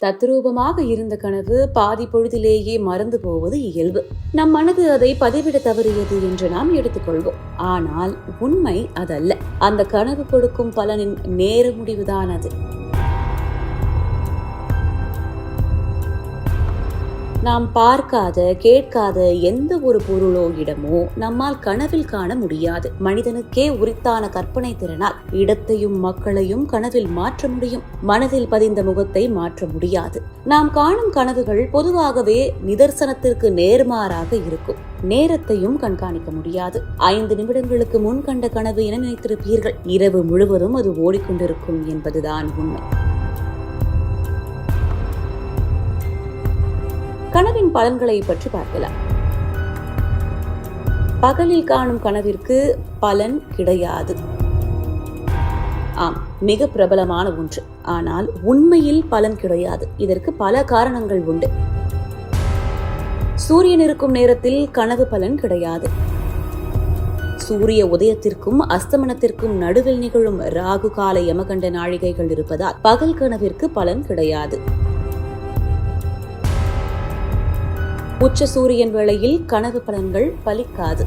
தத்ரூபமாக இருந்த கனவு பாதி பொழுதிலேயே மறந்து போவது இயல்பு. நம் மனது அதை பதிவிட தவறியது என்று நாம் எடுத்துக்கொள்வோம். ஆனால் உண்மை அதல்ல. அந்த கனவு கொடுக்கும் பலனின் நேர முடிவுதான் அது. நாம் பார்க்காத கேட்காத எந்த ஒரு பொருளோ இடமோ நம்மால் கனவில் காண முடியாது. மனிதனுக்கே உரித்தான கற்பனை திறனால் இடத்தையும் மக்களையும் கனவில் மாற்ற முடியும். மனதில் பதிந்த முகத்தை மாற்ற முடியாது. நாம் காணும் கனவுகள் பொதுவாகவே நிதர்சனத்திற்கு நேர்மாறாக இருக்கும். நேரத்தையும் கண்காணிக்க முடியாது. ஐந்து நிமிடங்களுக்கு முன் கண்ட கனவு என நினைத்திருப்பீர்கள். இரவு முழுவதும் அது ஓடிக்கொண்டிருக்கும் என்பதுதான் உண்மை. கனவின் பலன்களை பற்றி பார்க்கலாம். பகலில் காணும் கனவிற்கு பலன் கிடையாது. ஆம் மிக பிரபலமான ஒன்று. ஆனால் உண்மையில் பலன் கிடையாது. இதற்கு பல காரணங்கள் உண்டு. சூரியன் இருக்கும் நேரத்தில் கனவு பலன் கிடையாது. சூரிய உதயத்திற்கும் அஸ்தமனத்திற்கும் நடுவில் நிகழும் ராகு கால யமகண்ட நாழிகைகள் இருப்பதால் பகல் கனவிற்கு பலன் கிடையாது. உச்ச சூரியன் வேளையில் கனவு பலன்கள் பலிக்காது.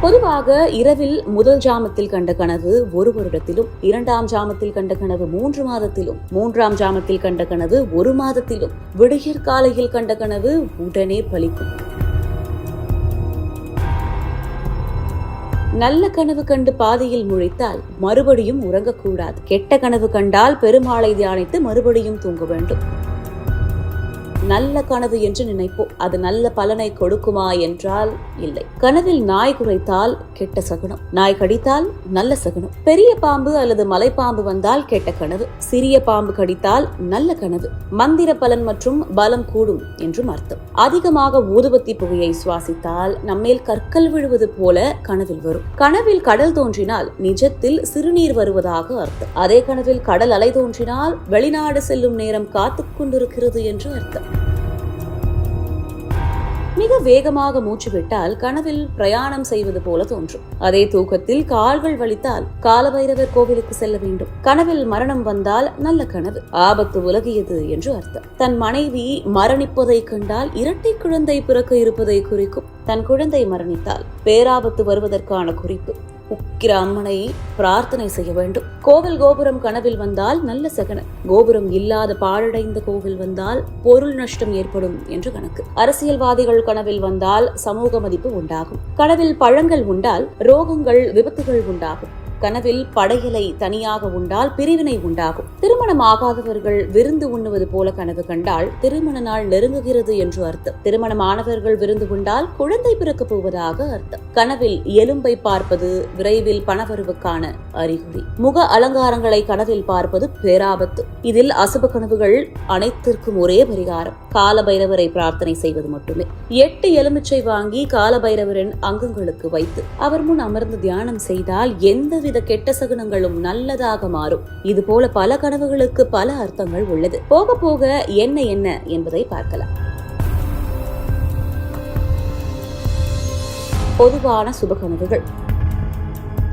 பொதுவாக இரவில் முதல் ஜாமத்தில் கண்ட கனவு ஒரு வருடத்திலும் இரண்டாம் ஜாமத்தில் கண்ட கனவு மூன்று மாதத்திலும் மூன்றாம் ஜாமத்தில் கண்ட கனவு ஒரு மாதத்திலும் விடியற் காலையில் கண்ட கனவு உடனே பலிக்கும். நல்ல கனவு கண்டு பாதியில் முழித்தால் மறுபடியும் உறங்கக்கூடாது. கெட்ட கனவு கண்டால் பெருமாளை தியானித்து மறுபடியும் தூங்க வேண்டும். நல்ல கனவு என்று நினைப்போம். அது நல்ல பலனை கொடுக்குமா என்றால் இல்லை. கனவில் நாய் குறைத்தால் கெட்ட சகுனம். நாய் கடித்தால் நல்ல சகுனம். பெரிய பாம்பு அல்லது மலைப்பாம்பு வந்தால் கெட்ட கனவு. சிறிய பாம்பு கடித்தால் நல்ல கனவு. மந்திர பலன் மற்றும் பலம் கூடும் என்றும் அர்த்தம். அதிகமாக ஊதுபத்தி புகையை சுவாசித்தால் நம்மேல் கற்கள் விழுவது போல கனவில் வரும். கனவில் கடல் தோன்றினால் நிஜத்தில் சிறுநீர் வருவதாக அர்த்தம். அதே கனவில் கடல் அலை தோன்றினால் வெளிநாடு செல்லும் நேரம் காத்துக் கொண்டிருக்கிறது என்று அர்த்தம். மிக வேகமாக மூச்சு விட்டால் கனவில் பிரயாணம் செய்வது போல தோன்றும். அதே தூக்கத்தில் கால்கள் வலித்தால் காலபைரவர் கோவிலுக்கு செல்ல வேண்டும். கனவில் மரணம் வந்தால் நல்ல கனவு. ஆபத்து உலகியது என்று அர்த்தம். தன் மனைவி மரணிப்பதை கண்டால் இரட்டை குழந்தை பிறக்க இருப்பதை குறிக்கும். தன் குழந்தை மரணித்தால் பேராபத்து வருவதற்கான குறிப்பு. உக்கிர அம்மனை பிரார்த்தனை செய்ய வேண்டும். கோவில் கோபுரம் கனவில் வந்தால் நல்ல சகன. கோபுரம் இல்லாத பாழடைந்த கோவில் வந்தால் பொருள் நஷ்டம் ஏற்படும் என்று கணக்கு. அரசியல்வாதிகள் கனவில் வந்தால் சமூக மதிப்பு உண்டாகும். கனவில் பழங்கள் உண்டால் ரோகங்கள் விபத்துகள் உண்டாகும். கனவில் படையலை தனியாக உண்டால் பிரிவினை உண்டாகும். திருமணம் ஆகாதவர்கள் விருந்து உண்ணுவது போல கனவு கண்டால் திருமண நாள் நெருங்குகிறது என்று அர்த்தம். திருமணமானவர்கள் விருந்து உண்டால் குழந்தை பிறக்கப் போவதாக அர்த்தம். கனவில் எலும்பை பார்ப்பது விரைவில் பணவரவுக்கான அறிகுறி. முக அலங்காரங்களை கனவில் பார்ப்பது பேராபத்து. இதில் அசுப கனவுகள் அனைத்திற்கும் ஒரே பரிகாரம். கால பைரவரை பிரார்த்தனை செய்வது மட்டுமே. எட்டு எலுமிச்சை வாங்கி கால பைரவரின் அங்கங்களுக்கு வைத்து அவர் முன் அமர்ந்து தியானம் செய்தால் எந்தவித எந்தவித கெட்ட சகுனங்களும் நல்லதாக மாறும். இது போல பல கனவுகளுக்கு பல அர்த்தங்கள் உள்ளது. போக போக என்ன என்ன என்பதை பார்க்கலாம். பொதுவான சுபகனவுகள்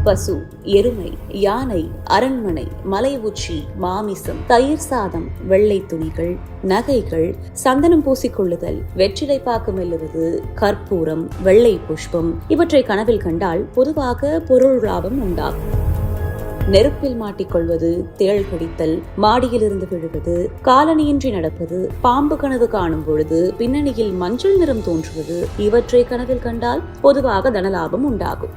பசு எருமை யானை அரண்மனை மலை உச்சி மாமிசம் தயிர் சாதம் வெள்ளை துணிகள் நகைகள் சந்தனம் பூசிக்கொள்ளுதல் வெற்றிலை பாக்கு மெல்லுவது கற்பூரம் வெள்ளை புஷ்பம் இவற்றை கனவில் கண்டால் பொதுவாக பொருள் லாபம் உண்டாகும். நெருப்பில் மாட்டிக்கொள்வது தேள் கடித்தல் மாடியிலிருந்து விழுவது காலணியின்றி நடப்பது பாம்பு கனவு காணும் பொழுது பின்னணியில் மஞ்சள் நிறம் தோன்றுவது இவற்றை கனவில் கண்டால் பொதுவாக தனலாபம் உண்டாகும்.